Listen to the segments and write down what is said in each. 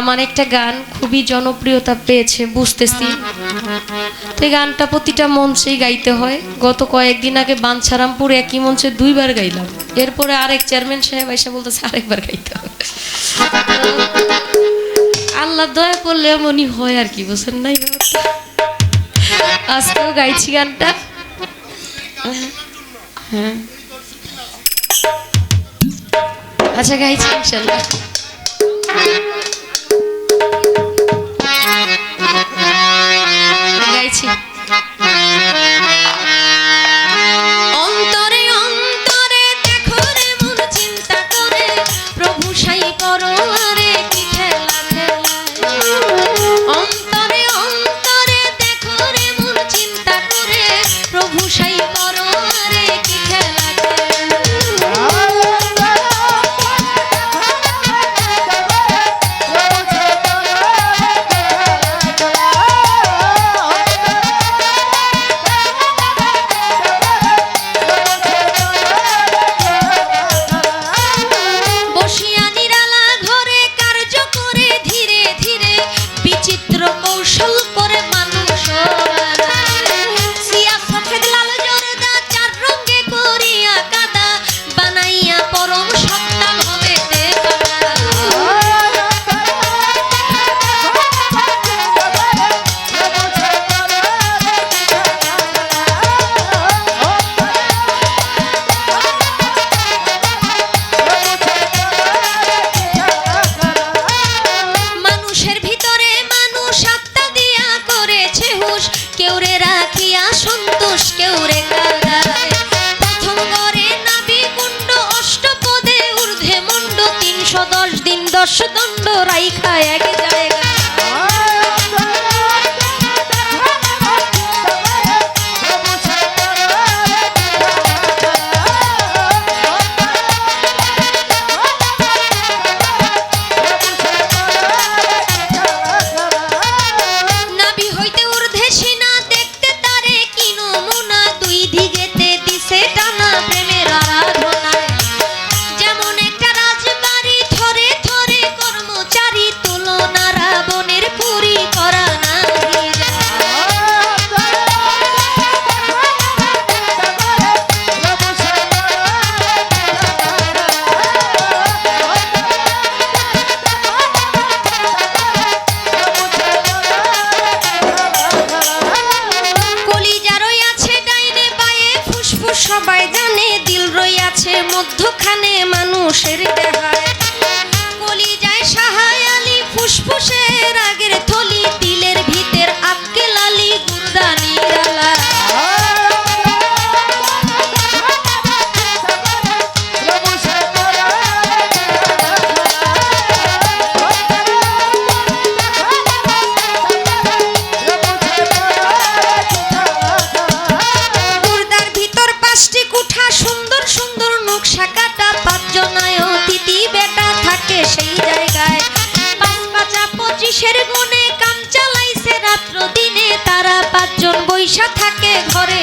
আমার একটা গান খুবই জনপ্রিয়তা পেয়েছে, বুঝতেছি। তো এই গানটা প্রতিটা মঞ্চেই গাইতে হয়। গত কয়েকদিন আগে বাঞ্ছারামপুর একই মঞ্চে দুইবার গাইলাম। এরপরে আরেক চেয়ারম্যান সাহেব এসে বলতেছে আরেকবার গাইতে হবে। আল্লাহ দয়া করলে এমনই হয় আর কি, বুঝছেন নাই আজকেও গাইছি গানটা। হ্যাঁ। আচ্ছা গাইছি ইনশাল্লাহ। দশ দণ্ড রাইখা এক মধ্যখানে মানুষের দেহায় সুন্দর নকশা কাটা পাঁচজনায় অতিথি বেটা থাকে সেই জায়গায়। পাঁচ পাঁচা পঁচিশের গুণে কাম চালাইছে রাত্র দিনে তারা পাঁচজন বৈশা থাকে ঘরে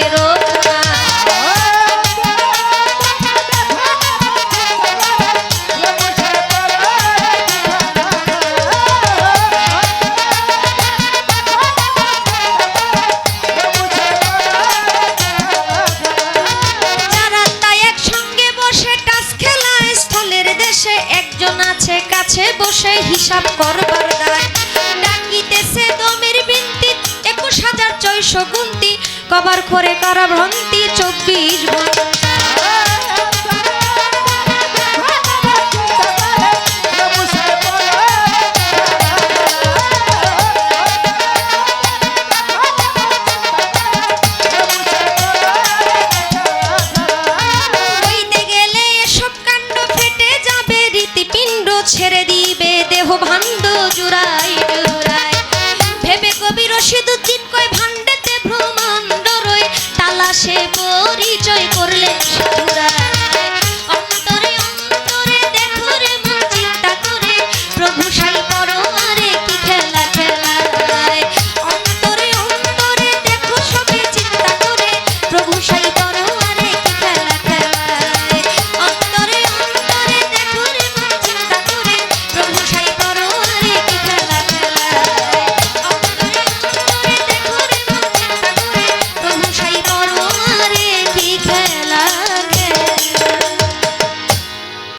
একজন আছে কাছে বসে হিসাব করবার দায়। ডাকিতেছে দমের বিনতি, একুশ হাজার ছয়শো গুন্তি কবার করে কারা ভ্রান্তি চব্বিশ ঘণ্টা ভাণ্ড জুড়াই জুড়াই। ভেবে কবি রশিদুদ্দিন কয় ভাণ্ডেতে ভ্রমণ্ড তালা তালাশে পরিচয় করলেন সাধুরা